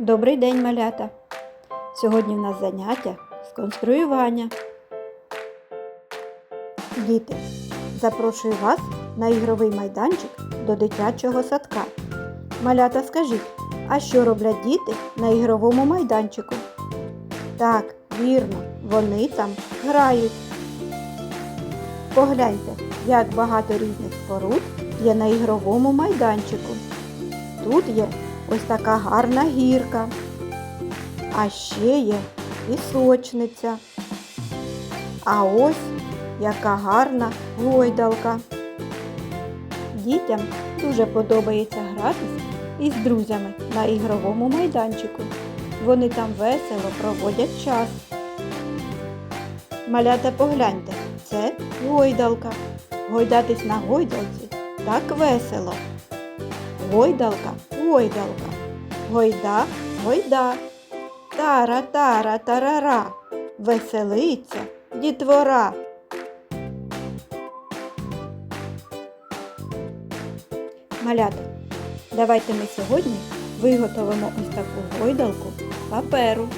Добрий день, малята! Сьогодні в нас заняття з конструювання. Діти, запрошую вас на ігровий майданчик до дитячого садка. Малята, скажіть, а що роблять діти на ігровому майданчику? Так, вірно, вони там грають. Погляньте, як багато різних споруд є на ігровому майданчику. Тут є ось така гарна гірка. А ще є пісочниця. А ось яка гарна гойдалка. Дітям дуже подобається гратися із друзями на ігровому майданчику. Вони там весело проводять час. Малята погляньте, це гойдалка. Гойдатись на гойдалці так весело. Гойдалка, гойдалка, гойда, гойда, тара, тара, тарара, веселиться дітвора. Малята, давайте ми сьогодні виготовимо ось таку гойдалку паперу.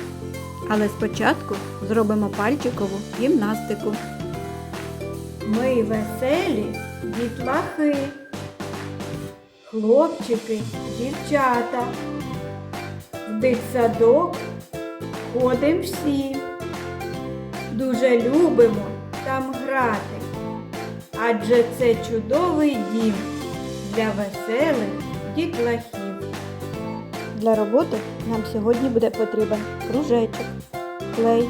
Але спочатку зробимо пальчикову гімнастику. Ми веселі дітлахи хлопчики, дівчата. В дитсадок ходим всі. Дуже любимо там грати, адже це чудовий дім для веселих дітлахів. Для роботи нам сьогодні буде потрібен кружечок, клей,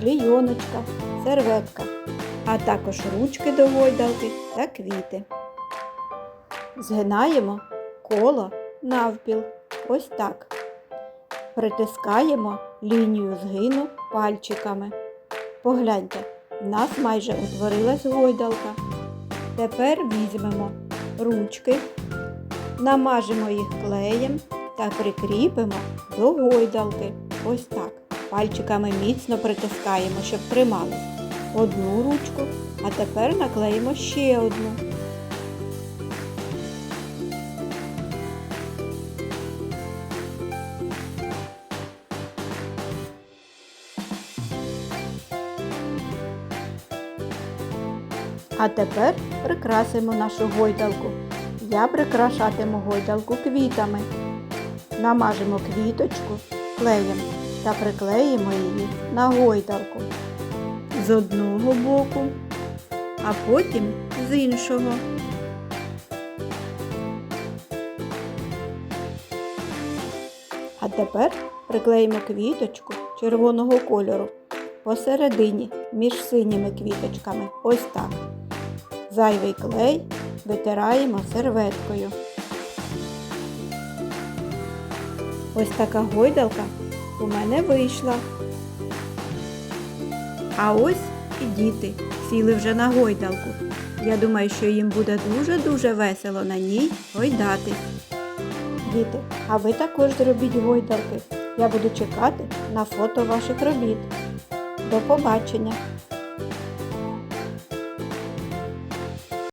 клійоночка, серветка, а також ручки до гойдалки та квіти. Згинаємо коло навпіл. Ось так. Притискаємо лінію згину пальчиками. Погляньте, в нас майже утворилась гойдалка. Тепер візьмемо ручки, намажемо їх клеєм та прикріпимо до гойдалки. Ось так. Пальчиками міцно притискаємо, щоб трималось. Одну ручку, а тепер наклеїмо ще одну. А тепер прикрасимо нашу гойдалку. Я прикрашатиму гойдалку квітами. Намажемо квіточку клеєм та приклеїмо її на гойдалку з одного боку, а потім з іншого. А тепер приклеїмо квіточку червоного кольору посередині між синіми квіточками. Ось так. Зайвий клей витираємо серветкою. Ось така гойдалка у мене вийшла. А ось і діти сіли вже на гойдалку. Я думаю, що їм буде дуже-дуже весело на ній гойдатись. Діти, а ви також зробіть гойдалки. Я буду чекати на фото ваших робіт. До побачення!